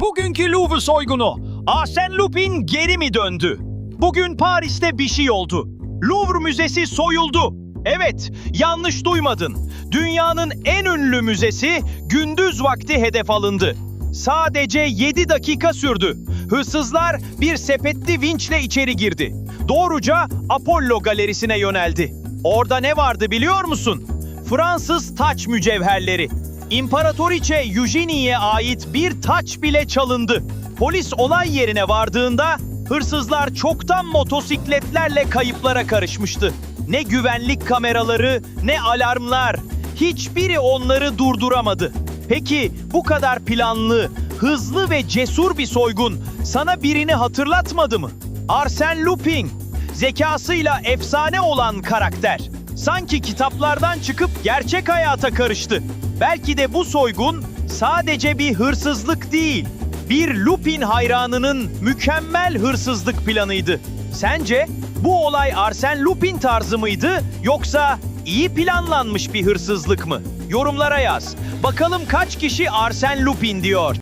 Bugünkü Louvre soygunu. Arsène Lupin geri mi döndü? Bugün Paris'te bir şey oldu. Louvre Müzesi soyuldu. Evet, yanlış duymadın. Dünyanın en ünlü müzesi gündüz vakti hedef alındı. Sadece 7 dakika sürdü. Hırsızlar bir sepetli vinçle içeri girdi. Doğruca Apollo galerisine yöneldi. Orada ne vardı biliyor musun? Fransız taç mücevherleri. İmparatoriçe Eugenie'ye ait bir taç bile çalındı. Polis olay yerine vardığında hırsızlar çoktan motosikletlerle kayıplara karışmıştı. Ne güvenlik kameraları ne alarmlar. Hiçbiri onları durduramadı. Peki bu kadar planlı, hızlı ve cesur bir soygun sana birini hatırlatmadı mı? Arsène Lupin, zekasıyla efsane olan karakter. Sanki kitaplardan çıkıp gerçek hayata karıştı. Belki de bu soygun sadece bir hırsızlık değil, bir Lupin hayranının mükemmel hırsızlık planıydı. Sence bu olay Arsène Lupin tarzı mıydı yoksa iyi planlanmış bir hırsızlık mı? Yorumlara yaz. Bakalım kaç kişi Arsène Lupin diyor.